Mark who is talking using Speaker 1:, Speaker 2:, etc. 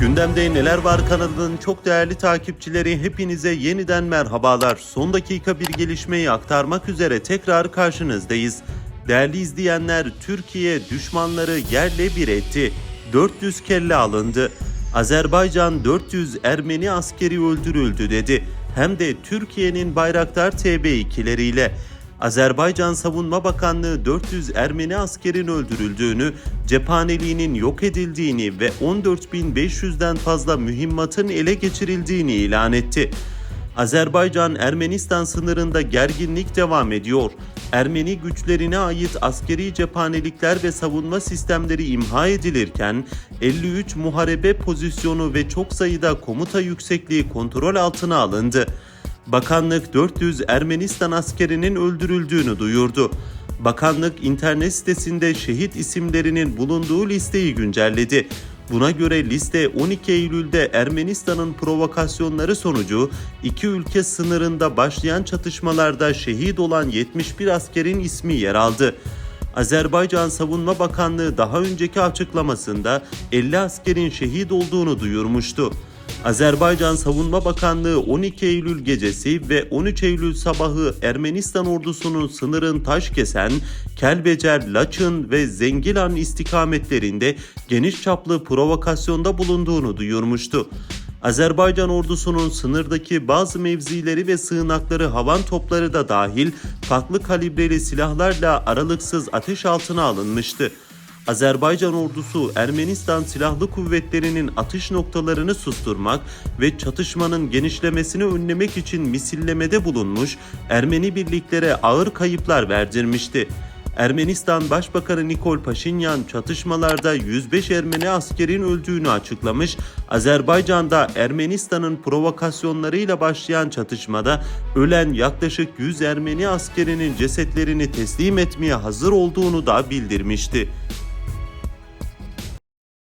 Speaker 1: Gündemde Neler Var kanalının çok değerli takipçileri hepinize yeniden merhabalar. Son dakika bir gelişmeyi aktarmak üzere tekrar karşınızdayız. Değerli izleyenler Türkiye düşmanları yerle bir etti. 400 kelle alındı. Azerbaycan 400 Ermeni askeri öldürüldü dedi. Hem de Türkiye'nin Bayraktar TB2'leriyle. Azerbaycan Savunma Bakanlığı 400 Ermeni askerin öldürüldüğünü, cephaneliğinin yok edildiğini ve 14.500'den fazla mühimmatın ele geçirildiğini ilan etti. Azerbaycan-Ermenistan sınırında gerginlik devam ediyor. Ermeni güçlerine ait askeri cephanelikler ve savunma sistemleri imha edilirken 53 muharebe pozisyonu ve çok sayıda komuta yüksekliği kontrol altına alındı. Bakanlık 400 Ermenistan askerinin öldürüldüğünü duyurdu. Bakanlık internet sitesinde şehit isimlerinin bulunduğu listeyi güncelledi. Buna göre liste 12 Eylül'de Ermenistan'ın provokasyonları sonucu iki ülke sınırında başlayan çatışmalarda şehit olan 71 askerin ismi yer aldı. Azerbaycan Savunma Bakanlığı daha önceki açıklamasında 50 askerin şehit olduğunu duyurmuştu. Azerbaycan Savunma Bakanlığı 12 Eylül gecesi ve 13 Eylül sabahı Ermenistan ordusunun sınırın Taşkesen, Kelbecer, Laçın ve Zengilan istikametlerinde geniş çaplı provokasyonda bulunduğunu duyurmuştu. Azerbaycan ordusunun sınırdaki bazı mevzileri ve sığınakları havan topları da dahil farklı kalibreli silahlarla aralıksız ateş altına alınmıştı. Azerbaycan ordusu Ermenistan Silahlı Kuvvetleri'nin atış noktalarını susturmak ve çatışmanın genişlemesini önlemek için misillemede bulunmuş Ermeni birliklere ağır kayıplar verdirmişti. Ermenistan Başbakanı Nikol Paşinyan çatışmalarda 105 Ermeni askerin öldüğünü açıklamış. Azerbaycan'da Ermenistan'ın provokasyonlarıyla başlayan çatışmada ölen yaklaşık 100 Ermeni askerinin cesetlerini teslim etmeye hazır olduğunu da bildirmişti.